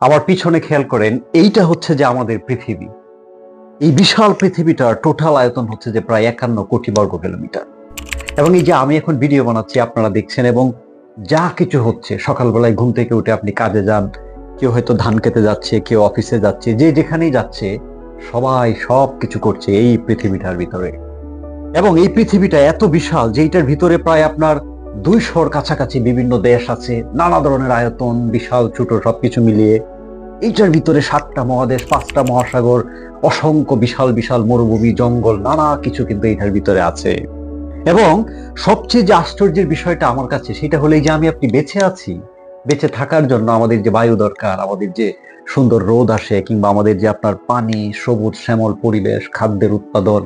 আমার পিছনে খেয়াল করেন, এইটা হচ্ছে যে আমাদের পৃথিবী। এই বিশাল পৃথিবীটার টোটাল আয়তন হচ্ছে যে প্রায় একান্ন কোটি বর্গ কিলোমিটার। এবং এই যে আমি এখন ভিডিও বানাচ্ছি, আপনারা দেখছেন, এবং যা কিছু হচ্ছে, সকালবেলায় ঘুম থেকে উঠে আপনি কাজে যান, কেউ হয়তো ধান খেতে যাচ্ছে, কেউ অফিসে যাচ্ছে, যে যেখানেই যাচ্ছে, সবাই সব কিছু করছে এই পৃথিবীটার ভিতরে। এবং এই পৃথিবীটা এত বিশাল যে এইটার ভিতরে প্রায় আপনার দুইশোর কাছাকাছি বিভিন্ন দেশ আছে, নানা ধরনের আয়তন, বিশাল, ছোট, সবকিছু মিলিয়ে। এইটার ভিতরে সাতটা মহাদেশ, পাঁচটা মহাসাগর, অসংখ্য বিশাল বিশাল মরুভূমি, জঙ্গল, নানা কিছু কিন্তু এইটার ভিতরে আছে। এবং সবচেয়ে যে আশ্চর্যের বিষয়টা আমার কাছে, সেটা হলো যে আমি আপনি বেঁচে আছি, বেঁচে থাকার জন্য আমাদের যে বায়ু দরকার, আমাদের যে সুন্দর রোদ আসে, কিংবা আমাদের যে আপনার পানি, সবুজ, শ্যামল পরিবেশ, খাদ্যের উৎপাদন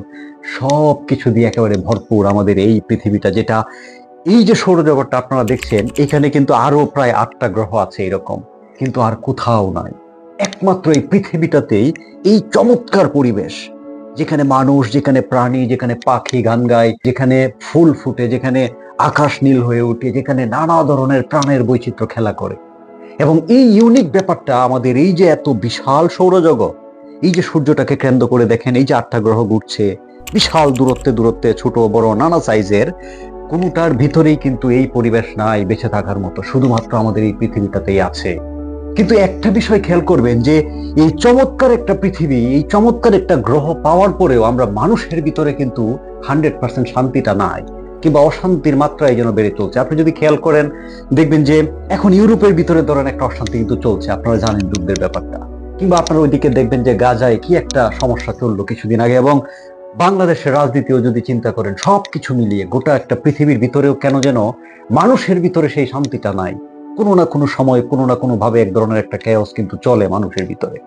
সব কিছু দিয়ে একেবারে ভরপুর আমাদের এই পৃথিবীটা, যেটা এই যে সৌরজগৎটা আপনারা দেখছেন, এখানে কিন্তু আরও প্রায় আটটা গ্রহ আছে এরকম, কিন্তু আর কোথাও নাই। একমাত্র এই পৃথিবীটাতেই এই চমৎকার পরিবেশ, যেখানে মানুষ, যেখানে প্রাণী, যেখানে পাখি গান গায়, যেখানে ফুল ফুটে, যেখানে আকাশ নীল হয়ে ওঠে, যেখানে নানা ধরনের প্রাণের বৈচিত্র্য খেলা করে। এবং এই ইউনিক ব্যাপারটা আমাদের এই যে এত বিশাল সৌরজগৎ, এই যে সূর্যটাকে কেন্দ্র করে দেখেন, এই যে আটটা গ্রহ ঘুরছে, বিশাল দূরত্বে দূরত্বে ছোট, বড়, নানা সাইজের, কোনোটার ভিতরেই কিন্তু এই পরিবেশ নাই বেঁচে থাকার মতো। শুধুমাত্র আমাদের এই পৃথিবীটাতেই আছে। কিন্তু একটা বিষয় খেয়াল করবেন যে এই চমৎকার একটা পৃথিবী, এই চমৎকার একটা গ্রহ পাওয়ার পরেও আমরা মানুষের ভিতরে কিন্তু হান্ড্রেড পার্সেন্ট শান্তিটা নাই কিংবা অশান্তির মাত্রায় যেন বেড়ে চলছে। আপনি যদি খেয়াল করেন, দেখবেন যে এখন ইউরোপের ভিতরে ধরেন একটা অশান্তি কিন্তু চলছে। আপনারা জানেন যুদ্ধের ব্যাপারটা। কিংবা আপনারা ওইদিকে দেখবেন যে গাজায় কি একটা সমস্যা চলল কিছুদিন আগে এবং বাংলাদেশের রাজনীতিও যদি চিন্তা করেন সব কিছু মিলিয়ে গোটা একটা পৃথিবীর ভিতরেও কেন যেন মানুষের ভিতরে সেই শান্তিটা নাই। কোনো না কোনো সময় কোনো না কোনো ভাবে এক ধরনের একটা ক্যাওস কিন্তু চলে মানুষের ভিতরে।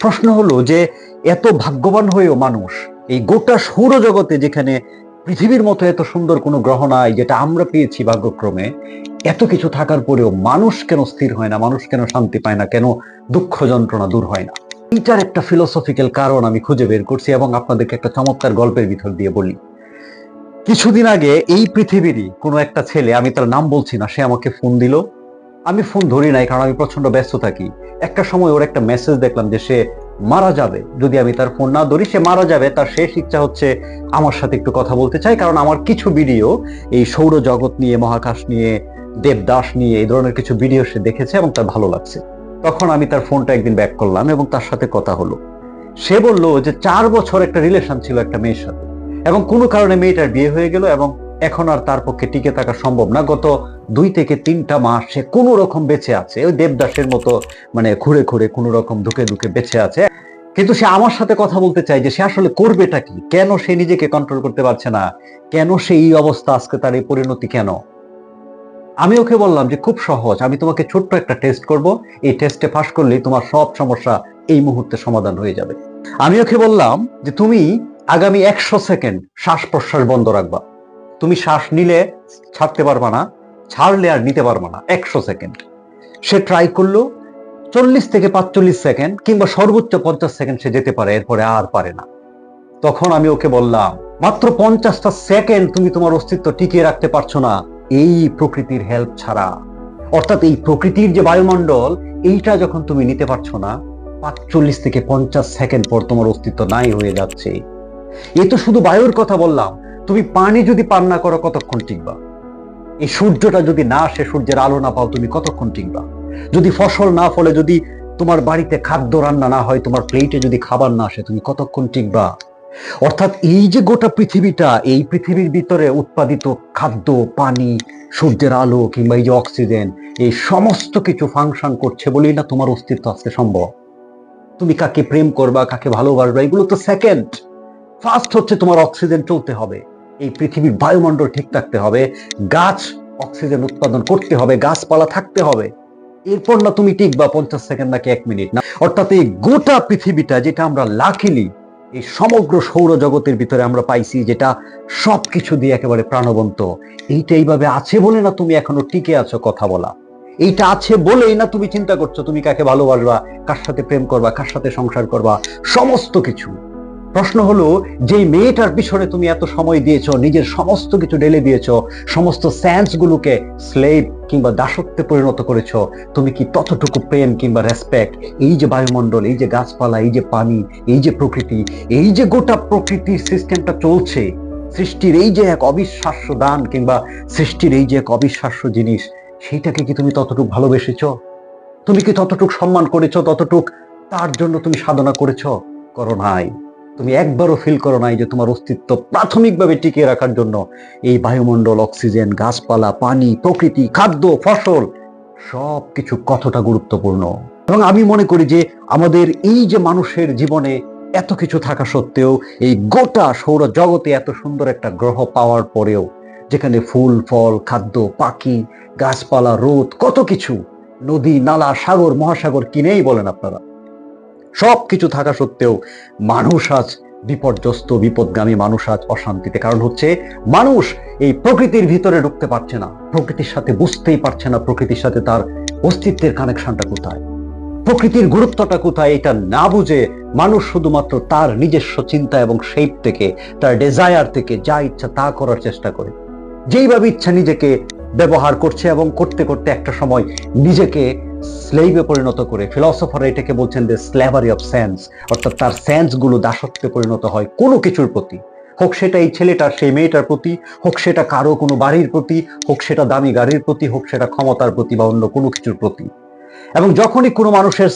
প্রশ্ন হলো যে এত ভাগ্যবান হয়েও মানুষ এই গোটা সৌরজগতে যেখানে পৃথিবীর মতো এত সুন্দর কোনো গ্রহ নাই যেটা আমরা পেয়েছি ভাগ্যক্রমে, এত কিছু থাকার পরেও মানুষ কেন স্থির হয় না? মানুষ কেন শান্তি পায় না? কেন দুঃখ যন্ত্রণা দূর হয় না? এইটার একটা ফিলোসফিক্যাল কারণ আমি খুঁজে বের করছি এবং আপনাদেরকে একটা চমৎকার গল্পের ভিতর দিয়ে বলি। কিছুদিন আগে এই পৃথিবীরই কোনো একটা ছেলে, আমি তার নাম বলছি না, সে আমাকে ফোন দিল। আমি ফোন ধরি নাই, কারণ আমি প্রচণ্ড ব্যস্ত থাকি। একটা সময় ওর একটা মেসেজ দেখলাম যে সে মারা যাবে। যদি আমি তার ফোন না ধরি, সে মারা যাবে। তার শেষ ইচ্ছা হচ্ছে আমার সাথে একটু কথা বলতে চাই, কারণ আমার কিছু ভিডিও এই সৌর জগৎ নিয়ে, মহাকাশ নিয়ে, দেবদাস নিয়ে, এই ধরনের কিছু ভিডিও সে দেখেছে এবং তার ভালো লাগছে। তখন আমি তার ফোনটা একদিন ব্যাক করলাম এবং তার সাথে কথা হলো। সে বলল যে চার বছর একটা রিলেশন ছিল একটা মেয়ের সাথে। এবং কোনো কারণে মেয়েটার বিয়ে হয়ে গেল এবং এখন আর তার পক্ষে টিকে থাকা সম্ভব না। গত দুই থেকে তিনটা মাস সে কোনো রকম বেঁচে আছে। ওই দেবদাসের মতো মানে ঘুরে ঘুরে কোনো রকম ঢুকে ঢুকে বেঁচে আছে। কিন্তু সে আমার সাথে কথা বলতে চাই যে সে আসলে করবেটা কি? কেন সে নিজেকে কন্ট্রোল করতে পারছে না? কেন সে এই অবস্থা? আজকে তার এই পরিণতি কেন? আমি ওকে বললাম যে, খুব সহজ। আমি তোমাকে ছোট্ট একটা টেস্ট করব। এই টেস্টে পাশ করলেই তোমার সব সমস্যা এই মুহূর্তে সমাধান হয়ে যাবে। আমি ওকে বললাম যে, তুমি আগামী একশো সেকেন্ড শ্বাস প্রশ্বাস বন্ধ রাখবা। তুমি শ্বাস নিলে ছাড়তে পারবা না। ছাড়লে আর নিতে পারবা না, একশো সেকেন্ড। সে ট্রাই করল, চল্লিশ থেকে পাঁচচল্লিশ সেকেন্ড কিংবা সর্বোচ্চ পঞ্চাশ সেকেন্ড সে যেতে পারে, এরপরে আর পারে না। তখন আমি ওকে বললাম, মাত্র পঞ্চাশটা সেকেন্ড তুমি তোমার অস্তিত্ব টিকিয়ে রাখতে পারছ না, এই প্রকৃতির হেল্প ছাড়া। অর্থাৎ এই প্রকৃতির যে বায়ুমণ্ডল, এইটা যখন তুমি নিতে পারছ না, পাঁচচল্লিশ থেকে পঞ্চাশ সেকেন্ড পর তোমার অস্তিত্ব নাই হয়ে যাচ্ছে। এ তো শুধু বায়ুর কথা বললাম, তুমি পানি যদি পান না করো কতক্ষণ টিকবা? এই সূর্যটা যদি না আসে, সূর্যের আলো না পাও, তুমি কতক্ষণ টিকবা? যদি ফসল না ফলে, যদি তোমার বাড়িতে খাদ্য রান্না না হয়, তোমার প্লেটে যদি খাবার না আসে, তুমি কতক্ষণ টিকবা? অর্থাৎ এই যে গোটা পৃথিবীটা, এই পৃথিবীর ভিতরে উৎপাদিত খাদ্য, পানি, সূর্যের আলো কিংবা এই যে অক্সিজেন, এই সমস্ত কিছু ফাংশন করছে বলেই না তোমার অস্তিত্ব আজকে সম্ভব। তুমি কাকে প্রেম করবা, কাকে ভালোবাসবা, এগুলো তো সেকেন্ড ফার্স্ট হচ্ছে তোমার অক্সিজেন চলতে হবে। এই পৃথিবীর বায়ুমণ্ডল ঠিক থাকতে হবে, গাছ অক্সিজেন উৎপাদন করতে হবে, গাছপালা থাকতে হবে। এরপর না তুমি টিকবা পঞ্চাশ সেকেন্ড নাকি এক মিনিট। না, অর্থাৎ এই গোটা পৃথিবীটা যেটা আমরা লাকিলি এই সমগ্র সৌরজগতের ভিতরে আমরা পাইছি যেটা সবকিছু দিয়ে একেবারে প্রাণবন্ত। এইটা এইভাবে আছে বলে না তুমি এখনও টিকে আছো কথা বলা? এইটা আছে বলেই না তুমি চিন্তা করছ তুমি কাকে ভালোবাসবা, কার সাথে প্রেম করবা, কার সাথে সংসার করবা, সমস্ত কিছু। প্রশ্ন হলো যে মেয়েটার পিছনে তুমি এত সময় দিয়েছ, নিজের সমস্ত কিছু ঢেলে দিয়েছ, সমস্ত স্যান্স গুলোকে স্লেভ কিংবা দাসত্বে পরিণত করেছ, তুমি কি ততটুকু প্রেম কিংবা রেসপেক্ট এই যে বায়ুমণ্ডল, এই যে গাছপালা, এই যে পানি, এই যে প্রকৃতি, এই যে গোটা প্রকৃতির সিস্টেমটা চলছে, সৃষ্টির এই যে এক অবিশ্বাস্য দান কিংবা সৃষ্টির এই যে এক অবিশ্বাস্য জিনিস, সেইটাকে কি তুমি ততটুকু ভালোবেসেছো? তুমি কি ততটুক সম্মান করেছ, ততটুক তার জন্য তুমি সাধনা করেছ? করো নাই। তুমি একবারও ফিল করো নাই যে তোমার অস্তিত্ব প্রাথমিকভাবে টিকিয়ে রাখার জন্য এই বায়ুমণ্ডল, অক্সিজেন, গাছপালা, পানি, প্রকৃতি, খাদ্য, ফসল সব কিছু কতটা গুরুত্বপূর্ণ? এবং আমি মনে করি যে আমাদের এই যে মানুষের জীবনে এত কিছু থাকা সত্ত্বেও এই গোটা সৌর জগতে এত সুন্দর একটা গ্রহ পাওয়ার পরেও যেখানে ফুল, ফল, খাদ্য, পাখি, গাছপালা, রোদ, কত কিছু নদী, নালা, সাগর, মহাসাগর কিনেই বলেন আপনারা? সব কিছু থাকা সত্ত্বেও মানুষ আজ বিপর্যস্ত, বিপদগামী মানুষ আজ অশান্তিতে। কারণ হচ্ছে মানুষ এই প্রকৃতির ভিতরে ঢুকতে পারছে না। প্রকৃতির সাথে বুঝতেই পারছে না প্রকৃতির সাথে তার অস্তিত্বের কানেকশনটা কোথায়। প্রকৃতির গুরুত্বটা কোথায় এটা না বুঝে মানুষ শুধুমাত্র তার নিজস্ব চিন্তা এবং শেপ থেকে, তার ডেজায়ার থেকে যা ইচ্ছা তা করার চেষ্টা করে। যেইভাবে ইচ্ছা নিজেকে ব্যবহার করছে এবং করতে করতে একটা সময় নিজেকে স্লেভে পরিণত করে ফিলসফার এটাকে বলছেন দ্য স্ল্যাভারি অফ সেন্স অর্থাৎ তার সেন্সগুলো দাসত্বে পরিণত হয় কোনো কিছুর প্রতি। হোক সেটা এই ছেলেটার, সেই মেয়েটার প্রতি, হোক সেটা কারও কোনো বাড়ির প্রতি, হোক সেটা দামি গাড়ির প্রতি, হোক সেটা ক্ষমতার প্রতি বা অন্য কোনো কিছুর প্রতি। এবং যখনই কোনো মানুষের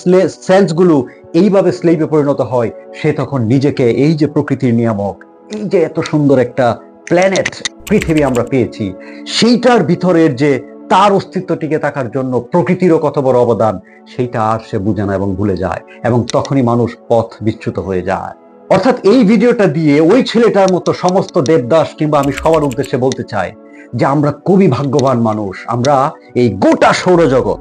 সেন্সগুলো এইভাবে স্লেভে পরিণত হয়, সে তখন নিজেকে এই যে প্রকৃতির নিয়ামক, এই যে এত সুন্দর একটা প্ল্যানেট পৃথিবী আমরা পেয়েছি, সেইটার ভিতরের যে তার অস্তিত্ব টিকে থাকার জন্য প্রকৃতিরও কত বড় অবদান, সেইটা আর সে বুঝে না এবং ভুলে যায় এবং তখনই মানুষ পথ বিচ্যুত হয়ে যায়। অর্থাৎ এই ভিডিওটা দিয়ে ওই ছেলেটার মতো সমস্ত দেবদাস কিংবা আমি সবার উদ্দেশ্যে বলতে চাই যে আমরা খুবই ভাগ্যবান মানুষ, আমরা এই গোটা সৌরজগৎ,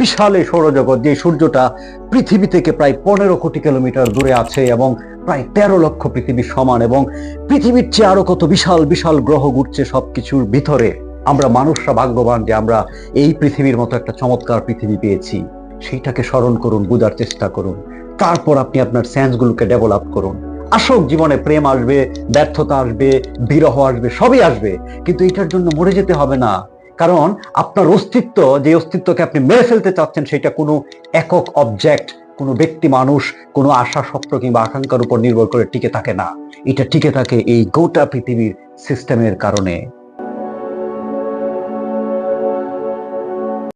বিশাল এই সৌরজগৎ যে সূর্যটা পৃথিবী থেকে প্রায় পনেরো কোটি কিলোমিটার দূরে আছে এবং প্রায় তেরো লক্ষ পৃথিবীর সমান এবং পৃথিবীর চেয়ে আরও কত বিশাল বিশাল গ্রহ ঘুরছে সবকিছুর ভিতরে। আমরা মানুষরা ভাগ্যবান যে আমরা এই পৃথিবীর মতো একটা চমৎকার পৃথিবী পেয়েছি। সেইটাকে স্মরণ করুন, বোঝার চেষ্টা করুন। তারপর আপনি আপনার সেন্সগুলোকে ডেভেলপ করুন। আসুক, জীবনে প্রেম আসবে, ব্যর্থতা আসবে, বিরহ আসবে, সবই আসবে। কিন্তু এটার জন্য মরে যেতে হবে না। কারণ আপনার অস্তিত্ব, যে অস্তিত্বকে আপনি মেরে ফেলতে চাচ্ছেন, সেটা কোনো একক অবজেক্ট কোনো ব্যক্তি মানুষ, কোনো আশা, স্বপ্ন কিংবা আকাঙ্ক্ষার উপর নির্ভর করে টিকে থাকে না। এটা টিকে থাকে এই গোটা পৃথিবীর সিস্টেমের কারণে।